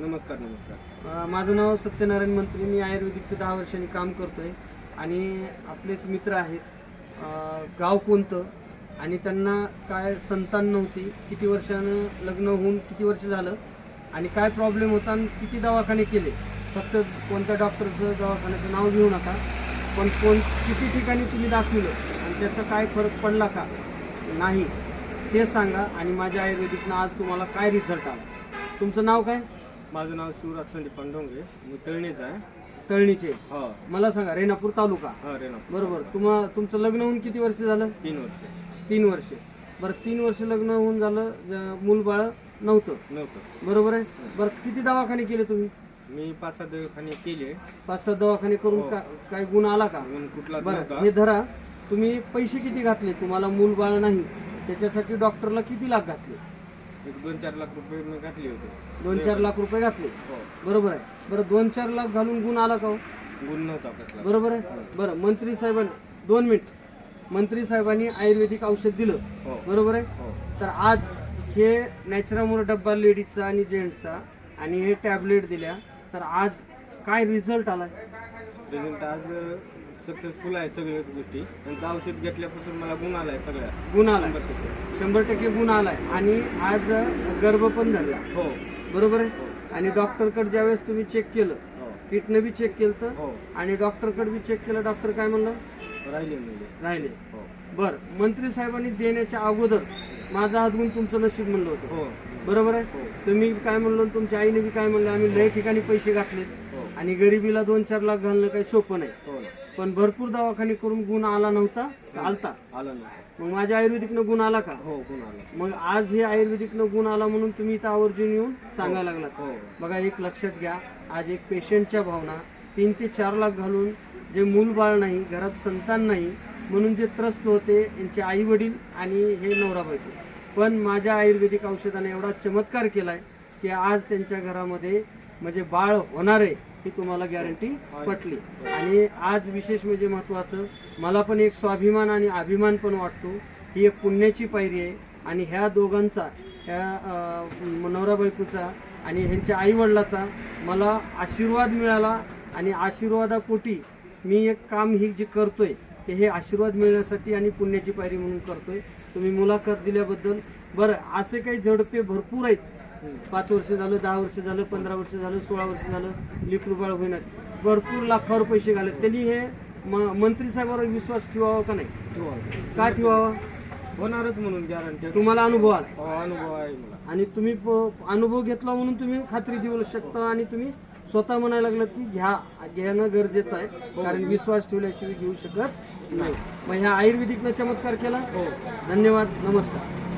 नमस्कार नमस्कार. माझं नाव सत्यनारायण मंत्री. मी आयुर्वेदिकचं दहा वर्षांनी काम करतो आहे आणि आपलेच मित्र आहेत. गाव कोणतं? आणि त्यांना काय संतान नव्हती. किती वर्षानं लग्न होऊन किती वर्ष झालं? आणि काय प्रॉब्लेम होता आणि किती दवाखाने केले? फक्त कोणत्या डॉक्टरचं दवाखान्याचं नाव घेऊ नका. पण कोण किती ठिकाणी तुम्ही दाखवलं? आणि त्याचा काय फरक पडला का? नाही. ते सांगा. आणि माझ्या आयुर्वेदिकनं आज तुम्हाला काय रिझल्ट आला? तुमचं नाव काय? माझं नाव शिवराज संदीप पांडोंगे मी तळणीच आहे. तळणीचे? हो. मला सांगा रेणापूर तालुका? हा बरोबर. तुम्हा तुमचं लग्न होऊन किती वर्ष झालं? तीन वर्ष. तीन वर्ष. बरं तीन वर्ष लग्न होऊन झालं ज- मूलबाळ नव्हतं? नव्हतं. बरोबर आहे? बरं किती दवाखाने केले तुम्ही? मी पाच सहा दवाखाने केले. पाच सहा दवाखाने करून हो. का काय गुण आला का? पण कुठला बरं नव्हता. हे धरा. तुम्ही पैसे किती घातले? तुम्हाला मूलबाळ नाही. त्याच्यासाठी डॉक्टरला किती लाख घातले? एक दोन चार लाख रुपये मी घातले होते. दोन चार लाख रुपये घातले? हो. बरोबर आहे. बरं दोन चार लाख घालून गुण आला का हो? गुण नव्हता कसला. बरोबर आहे? बरं मंत्री साहेबांनी दोन मिनिट. मंत्री साहेबांनी आयुर्वेदिक औषध दिलं. हो. बरोबर आहे? हो. तर आज हे नॅचरामोर डब्बा लेडीजचा आणि जेंट्सचा आणि हे टॅबलेट दिल्या. तर आज काय रिझल्ट आलाय? रिझल्ट आज सक्सेसफुल आहे सगळ्या गोष्टी. त्यांचं औषध घेतल्यापासून मला गुण आलाय सगळ्या. गुण आलाय. शंभर टक्के. शंभर टक्के गुण आलाय. आणि आज गर्भ पण झाला. हो. बरोबर आहे? आणि डॉक्टरकडे ज्यावेळेस तुम्ही चेक केलं हो. किटनं बी चेक केलं तर हो. आणि डॉक्टरकडे बी चेक केलं डॉक्टर काय म्हणलं? राहिले म्हणजे. राहिले. हो. बर. मंत्री साहेबांनी देण्याच्या अगोदर माझा हात गुण तुमचं नशीब म्हणलं होतं. हो. बरोबर आहे? हो. तुम्ही काय म्हणलो आणि तुमच्या आईने बी काय म्हणलं? आम्ही लय ठिकाणी पैसे घातले हो आणि गरिबीला दोन चार लाख घालणं काही सोपं नाही. हो पण भरपूर दवाखाने करून गुण आला नव्हता आलता. आलं ना मग माझ्या आयुर्वेदिकनं गुण आला का? हो गुण आला. मग आज हे आयुर्वेदिकनं गुण आला म्हणून तुम्ही इथं आवर्जून येऊन सांगायला लागलात. हो. बघा एक लक्षात घ्या आज एक पेशंटच्या भावना तीन ते चार लाख घालून जे मूलबाळ नाही घरात संतान नाही म्हणून जे त्रस्त होते यांचे आई वडील आणि हे नवरा बायको. पण माझ्या आयुर्वेदिक औषधाने एवढा चमत्कार केलाय की आज त्यांच्या घरामध्ये म्हणजे बाळ होणार आहे ही तुम्हाला गॅरंटी पटली. आणि आज विशेष म्हणजे महत्त्वाचं मला पण एक स्वाभिमान आणि अभिमान पण वाटतो. ही एक पुण्याची पायरी आहे. आणि ह्या दोघांचा ह्या नवरा बायकोचा आणि ह्यांच्या आईवडिलाचा मला आशीर्वाद मिळाला. आणि आशीर्वादापोटी मी एक काम ही जे करतोय ते हे आशीर्वाद मिळण्यासाठी आणि पुण्याची पायरी म्हणून करतोय. तुम्ही मुलाखत दिल्याबद्दल बरं असे काही झडपे भरपूर आहेत. पाच वर्ष झालं दहा वर्ष झालं पंधरा वर्ष झालं सोळा वर्ष झालं लिकरू बाळ होईनात भरपूर लाखावर पैसे घालत. त्यांनी हे म- मंत्री साहेबांवर विश्वास ठेवावा का नाही? का ठेवावा? होणारच म्हणून गॅरंटी तुम्हाला अनुभव आला. हो अनुभव आहे मला. आणि तुम्ही प- अनुभव घेतला म्हणून तुम्ही खात्री देऊ शकता आणि तुम्ही स्वतः म्हणायला लागलात की घ्या घेणं गरजेचं आहे. कारण विश्वास ठेवल्याशिवाय घेऊ शकत नाही. मग ह्या आयुर्वेदिकनं चमत्कार केला? हो. धन्यवाद. नमस्कार.